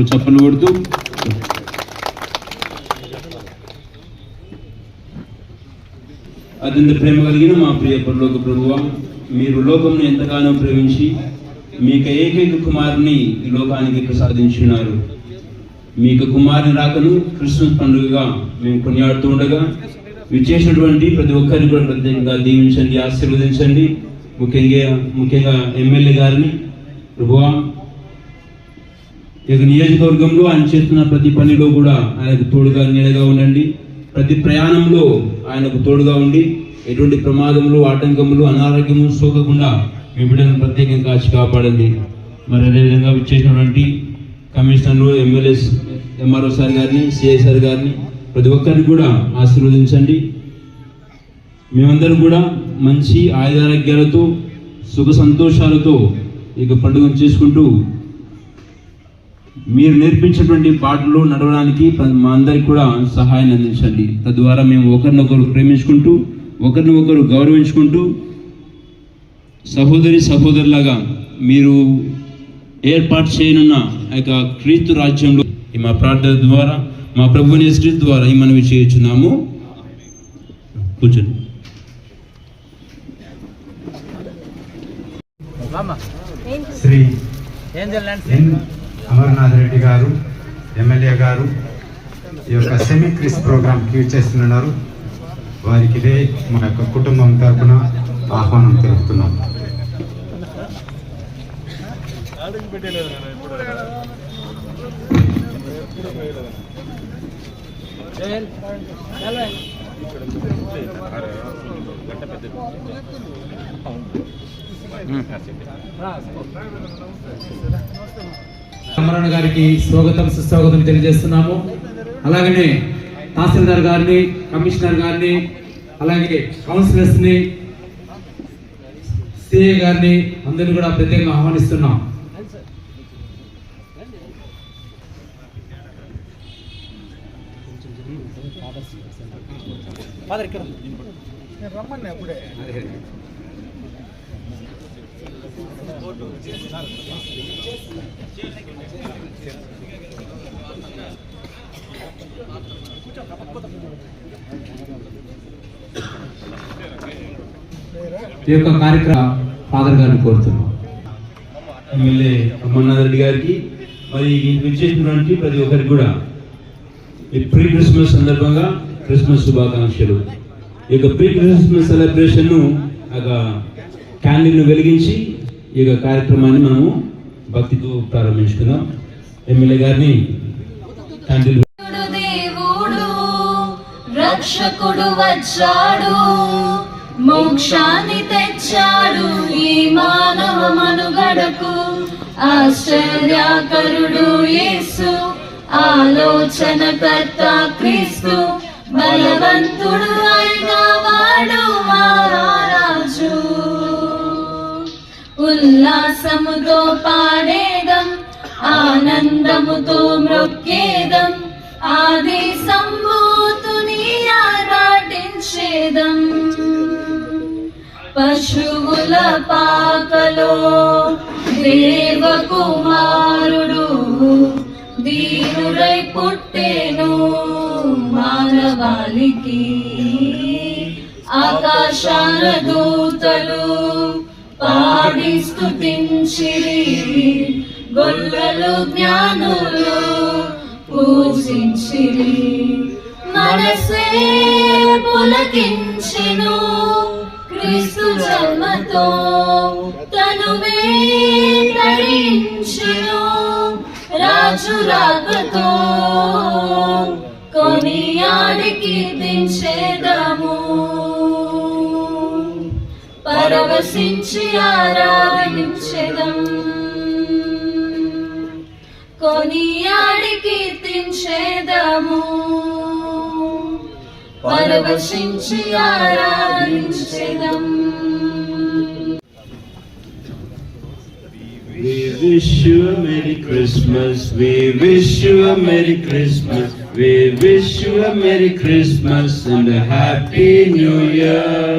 ఇప్పుడు చప్పలు కొడుతూ. అత్యంత ప్రేమ కలిగిన మా ప్రియ పరలోక ప్రభువ మీరు లోకంను ఎంతగానో ప్రేమించి మీకు ఏకైక కుమారుని ఈ లోకానికి ప్రసాదించున్నారు మీకు కుమారుని రాకను క్రిస్మస్ పండుగగా మేము కొనియాడుతూ ఉండగా విచ్చేసినటువంటి ప్రతి ఒక్కరిని కూడా ప్రత్యేకంగా దీవించండి ఆశీర్వదించండి. ముఖ్యంగా ముఖ్యంగా ఎమ్మెల్యే గారిని. ప్రభువా ఇక నియోజకవర్గంలో ఆయన చేస్తున్న ప్రతి పనిలో కూడా ఆయనకు తోడుగా నీడగా ఉండండి. ప్రతి ప్రయాణంలో ఆయనకు తోడుగా ఉండి ఎటువంటి ప్రమాదములు ఆటంకములు అనారోగ్యము సోకకుండా మీ బిడ్డను ప్రత్యేకంగా కాచి కాపాడండి. మరి అదేవిధంగా విచ్చేసినటువంటి కమిషనర్లు ఎమ్మెల్యేస్ ఎంఆర్ఓ సార్ గారిని సిఐ సార్ గారిని ప్రతి ఒక్కరిని కూడా ఆశీర్వదించండి. మేమందరం కూడా మంచి ఆయుధారోగ్యాలతో సుఖ సంతోషాలతో ఇక పండుగను చేసుకుంటూ మీరు నేర్పించినటువంటి బాటలో నడవడానికి మా అందరికి కూడా సహాయాన్ని అందించండి. తద్వారా మేము ఒకరినొకరు ప్రేమించుకుంటూ ఒకరిని ఒకరు గౌరవించుకుంటూ సహోదరి సహోదరులాగా మీరు ఏర్పాటు చేయనున్న ఆ యొక్క క్రీస్తు రాజ్యంలో ఈ మా ప్రార్థన ద్వారా మా ప్రభుని శ్రీ ద్వారా ఈ మనవి చేయుచున్నాము. కూర్చోండి. శ్రీ అమర్నాథ్ రెడ్డి గారు ఎమ్మెల్యే గారు ఈ యొక్క సెమీ క్రిస్ ప్రోగ్రామ్కి చేస్తున్నారు. వారికి ఇదే మా యొక్క కుటుంబం తరఫున ఆహ్వానం తెలుపుతున్నాం. అమరణ గారికి స్వాగతం సుస్వాగతం తెలియజేస్తున్నాము. అలాగనే తహసీల్దార్ గారిని కమిషనర్ గారిని అలాగే కౌన్సిలర్స్ని సిఏ గారిని అందరిని కూడా ప్రత్యేకంగా ఆహ్వానిస్తున్నాం. ఫాదర్ ఇక్కడ. ఈ యొక్క కార్యక్రమ ఫాదర్ గారిని కోరుతున్నాం. ఎమ్మెల్యే అమర్నాథ్ రెడ్డి గారికి మరి ఈ విచ్చేసినటువంటి ప్రతి ఒక్కరికి కూడా ఈ ప్రీ క్రిస్మస్ సందర్భంగా క్రిస్మస్ శుభాకాంక్షలు. ఈ యొక్క ప్రీ క్రిస్మస్ సెలబ్రేషన్ను ఒక క్యాండిల్ను వెలిగించి ఈ యొక్క కార్యక్రమాన్ని మనము భక్తితో ప్రారంభించుకుందాం. ఎమ్మెల్యే గారిని తండ్రి రక్షకుడు వచ్చాడు మోక్షాన్ని తెచ్చాడు ఈ మానవ మనుగడకు ఆశ్చర్యాకరుడు యేసు ఆలోచనకర్త క్రీస్తు బలవంతుడు అయిన వాడు మారా ఉల్లాసముతో పాడేదం ఆనందముతో మృక్కేదం ఆది సంభూతుని ఆరాటించేదం. పశువుల పాకలో దేవకుమారుడు దీనురై పుట్టేను మానవాళికి. ఆకాశాల దూతలు పాడి స్తుతించిరి గొల్లలు జ్ఞానులు పూజించిరి. మనసే పులకించెను క్రీస్తు జన్మతో తనువే తరించెను. రాజు రాకతో కొనియాడి కీర్తించేదము పరవశించి ఆరాధించెదం కొనియాడి కీర్తించేదము పరవశించి ఆరాధించెదం We wish you a Merry Christmas. We wish you a Merry Christmas. We wish you a Merry Christmas and a Happy New Year.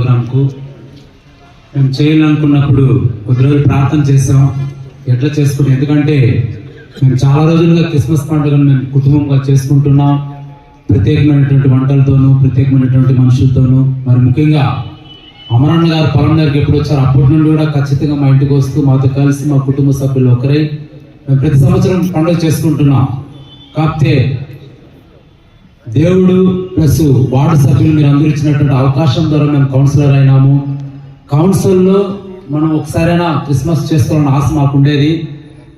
ప్రోగ్రామ్కు మేము చేయాలనుకున్నప్పుడు కొద్ది రోజులు ప్రార్థన చేసాం ఎట్లా చేసుకుంటాం ఎందుకంటే మేము చాలా రోజులుగా క్రిస్మస్ పండుగను మేము కుటుంబంగా చేసుకుంటున్నాం. ప్రత్యేకమైనటువంటి వంటలతోనూ ప్రత్యేకమైనటువంటి మనుషులతోనూ. మరి ముఖ్యంగా అమరన్న గారు పొలం దగ్గరికి ఎప్పుడు వచ్చారు అప్పటి నుండి కూడా ఖచ్చితంగా మా ఇంటికి వస్తూ మాతో కలిసి మా కుటుంబ సభ్యులు ఒకరై మేము ప్రతి సంవత్సరం పండుగ చేసుకుంటున్నాం. కాకపోతే దేవుడు ప్లస్ వార్డు సభ్యులు మీరు అందరూ ఇచ్చినటువంటి అవకాశం ద్వారా మేము కౌన్సిలర్ అయినాము. కౌన్సిల్లో మనం ఒకసారైనా క్రిస్మస్ చేసుకోవాలని ఆశ మాకు ఉండేది.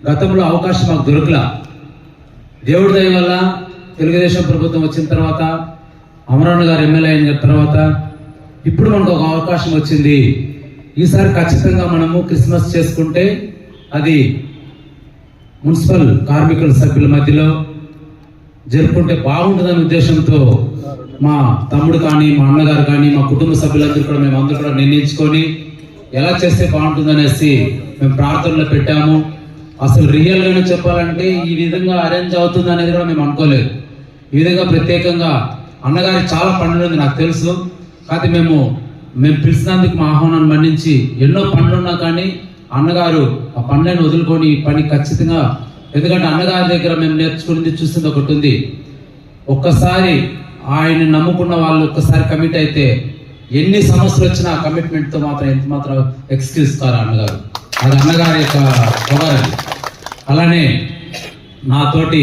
గతంలో అవకాశం మాకు దొరకలా. దేవుడి దయ వల్ల తెలుగుదేశం ప్రభుత్వం వచ్చిన తర్వాత అమరావతి గారు ఎమ్మెల్యే అయిన తర్వాత ఇప్పుడు మనకు ఒక అవకాశం వచ్చింది. ఈసారి ఖచ్చితంగా మనము క్రిస్మస్ చేసుకుంటే అది మున్సిపల్ కార్మికుల సభ్యుల మధ్యలో జరుపుకుంటే బాగుంటుందనే ఉద్దేశంతో మా తమ్ముడు కానీ మా అన్నగారు కానీ మా కుటుంబ సభ్యులందరూ కూడా మేము అందరూ కూడా నిర్ణయించుకొని ఎలా చేస్తే బాగుంటుందనేసి మేము ప్రార్థనలో పెట్టాము. అసలు రియల్గానే చెప్పాలంటే ఈ విధంగా అరేంజ్ అవుతుంది అనేది కూడా మేము అనుకోలేదు. ఈ విధంగా ప్రత్యేకంగా అన్నగారికి చాలా పనులు ఉంది నాకు తెలుసు. కాకపోతే మేము మేము పిలిచినందుకు మా ఆహ్వానాన్ని మన్నించి ఎన్నో పనులు ఉన్నా కానీ అన్నగారు ఆ పనులను వదులుకొని ఈ పని ఖచ్చితంగా ఎందుకంటే అన్నగారి దగ్గర మేము నేర్చుకున్నది చూసింది ఒకటి ఉంది. ఒక్కసారి ఆయన నమ్ముకున్న వాళ్ళు ఒక్కసారి కమిట్ అయితే ఎన్ని సమస్యలు వచ్చినా ఆ మాత్రం ఎంత మాత్రం ఎక్స్క్యూజ్ కారు అన్నగారు. అది అన్నగారి యొక్క పొగరు అలానే నాతోటి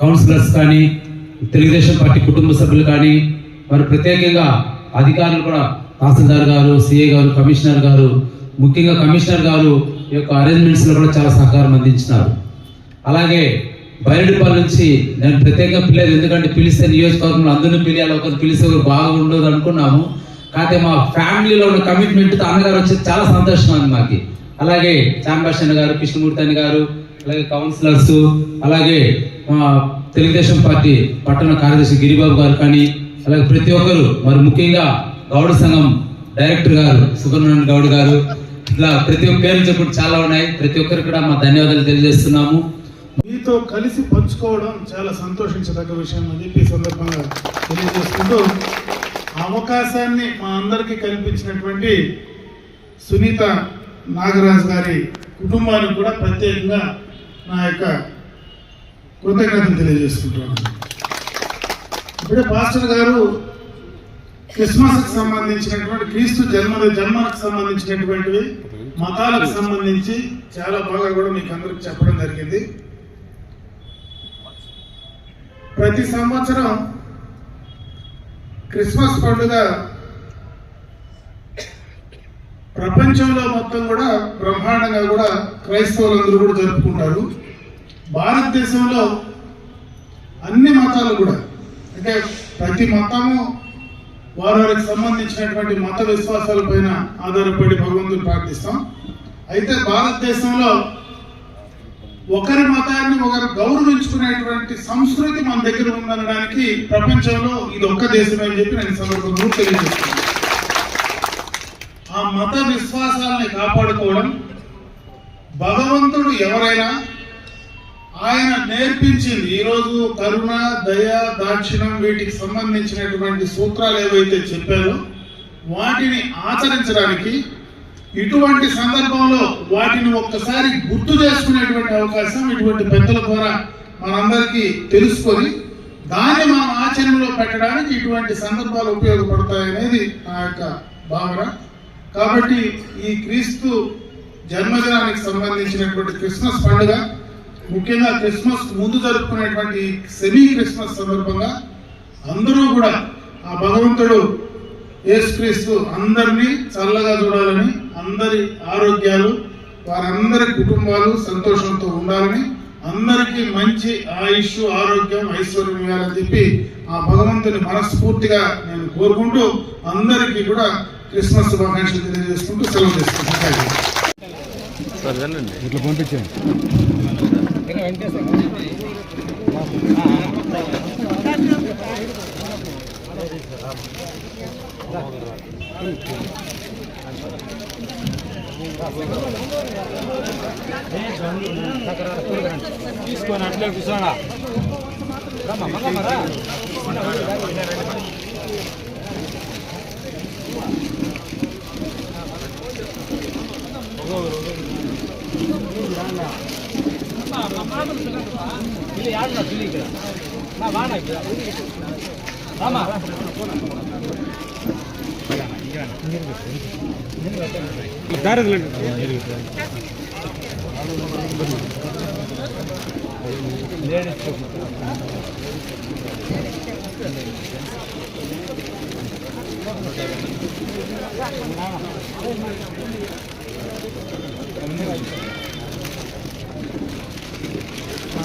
కౌన్సిలర్స్ కానీ తెలుగుదేశం పార్టీ కుటుంబ సభ్యులు కానీ మరి ప్రత్యేకంగా అధికారులు కూడా తహసీల్దార్ గారు సిఏ గారు కమిషనర్ గారు ముఖ్యంగా కమిషనర్ గారు యొక్క అరేంజ్మెంట్స్లో కూడా చాలా సహకారం అందించినారు. అలాగే బయలుపల్లి నుంచి నేను ప్రత్యేకంగా పిలేదు ఎందుకంటే పిలిస్తే నియోజకవర్గంలో అందరినీ పిలియాలి ఒకరు పిలిస్తే ఒకరు బాగా ఉండదు అనుకున్నాము. కాకపోతే మా ఫ్యామిలీలో ఉన్న కమిట్మెంట్ అన్నగారు వచ్చి చాలా సంతోషం అండి మాకు. అలాగే శాంబాషన్ గారు కృష్ణమూర్తి అని గారు అలాగే కౌన్సిలర్స్ అలాగే మా తెలుగుదేశం పార్టీ పట్టణ కార్యదర్శి గిరిబాబు గారు కానీ అలాగే ప్రతి ఒక్కరు మరి ముఖ్యంగా గౌడ సంఘం డైరెక్టర్ గారు సుబ్రహ్మణ్యం గౌడ్ గారు ఇట్లా ప్రతి ఒక్క పేరు చెప్పుడు చాలా ఉన్నాయి. ప్రతి ఒక్కరికి కూడా మా ధన్యవాదాలు తెలియజేస్తున్నాము. మీతో కలిసి పంచుకోవడం చాలా సంతోషించదగ్గ విషయం అని చెప్పి సందర్భంగా తెలియజేసుకుంటూ ఆ అవకాశాన్ని మా అందరికీ కల్పించినటువంటి సునీత నాగరాజ్ గారి కుటుంబానికి కూడా ప్రత్యేకంగా నా యొక్క కృతజ్ఞతలు తెలియజేసుకుంటున్నాను. ఇప్పుడే పాస్టర్ గారు క్రిస్మస్కి సంబంధించినటువంటి క్రీస్తు జన్మ జన్మకు సంబంధించినటువంటివి మతాలకు సంబంధించి చాలా బాగా కూడా మీకు అందరికి చెప్పడం జరిగింది. ప్రతి సంవత్సరం క్రిస్మస్ పండుగ ప్రపంచంలో మొత్తం కూడా బ్రహ్మాండంగా కూడా క్రైస్తవులందరూ కూడా జరుపుకుంటారు. భారతదేశంలో అన్ని మతాలు కూడా అంటే ప్రతి మతము వారి వారికి సంబంధించినటువంటి మత విశ్వాసాల పైన ఆధారపడి భగవంతుని ప్రార్థిస్తాం. అయితే భారతదేశంలో ఒకరి మతాన్ని ఒకరు గౌరవించుకునేటువంటి సంస్కృతి మన దగ్గర ఉందనడానికి ప్రపంచంలో ఇది ఒక్క దేశమే అని చెప్పి నేను సందర్భంలో తెలియజేస్తున్నాను. ఆ మత విశ్వాసాలని కాపాడుకోవడం భగవంతుడు ఎవరైనా ఆయన నేర్పించింది ఈరోజు కరుణ దయ దాక్షిణం వీటికి సంబంధించినటువంటి సూత్రాలు ఏవైతే చెప్పారో వాటిని ఆచరించడానికి ఇటువంటి సందర్భంలో వాటిని ఒక్కసారి గుర్తు చేసుకునేటువంటి అవకాశం ఇటువంటి పెద్దల ద్వారా మనందరికీ తెలుసుకొని దాన్ని మనం ఆచరణలో పెట్టడానికి ఇటువంటి సందర్భాలు ఉపయోగపడతాయనేది నా యొక్క భావన. కాబట్టి ఈ క్రీస్తు జన్మదినానికి సంబంధించినటువంటి క్రిస్మస్ పండుగ ముఖ్యంగా క్రిస్మస్ ముందు జరుపుకునేటువంటి సెమీ క్రిస్మస్ సందర్భంగా అందరూ కూడా ఆ భగవంతుడు యేసుక్రీస్తు అందరినీ చల్లగా చూడాలని అందరి ఆరోగ్యాలు వారందరి కుటుంబాలు సంతోషంతో ఉండాలని అందరికీ మంచి ఆయుష్ ఆరోగ్యం ఐశ్వర్యం ఇవ్వాలని చెప్పి ఆ భగవంతుని మనస్ఫూర్తిగా నేను కోరుకుంటూ అందరికీ కూడా క్రిస్మస్ శుభాకాంక్షలు తెలియజేసుకుంటూ సెలవు తీసుకుంటాను ఇట్లా పంపించండి. తీసుకొని అట్లే ದಾರದಲ್ಲಿ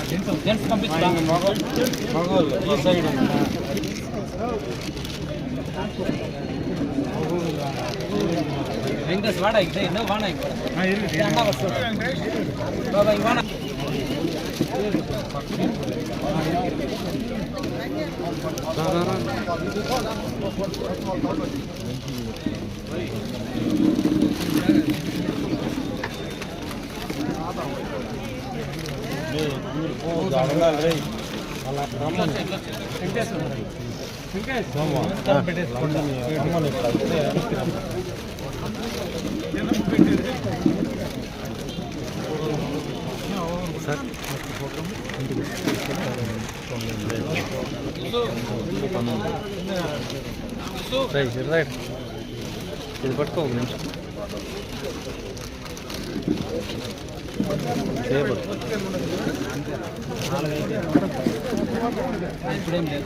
ಜೆಂಟ್ಸ್ కూర్చోడా మగోళ్ళు ఈ సైడ్ వెంకటేష్ వాడ ఇక్కడ ఎన్నో వాడ బాబా ఇవాణ ఇది పట్టుకో ఒక నిమిషం ఇప్పుడేం లేదు.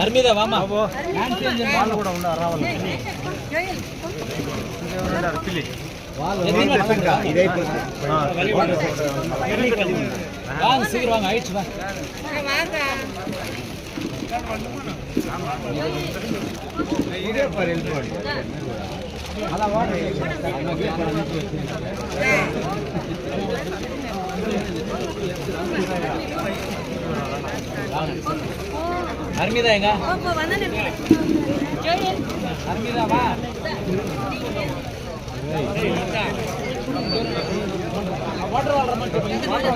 అర్మీద వామ వాళ్ళు కూడా ఉన్నారు రావాలి வாங்க சீக்கிரம் வாங்க. ஆயிடுச்சு வா எங்க அர்மிதா வா వాటర్ వాటర్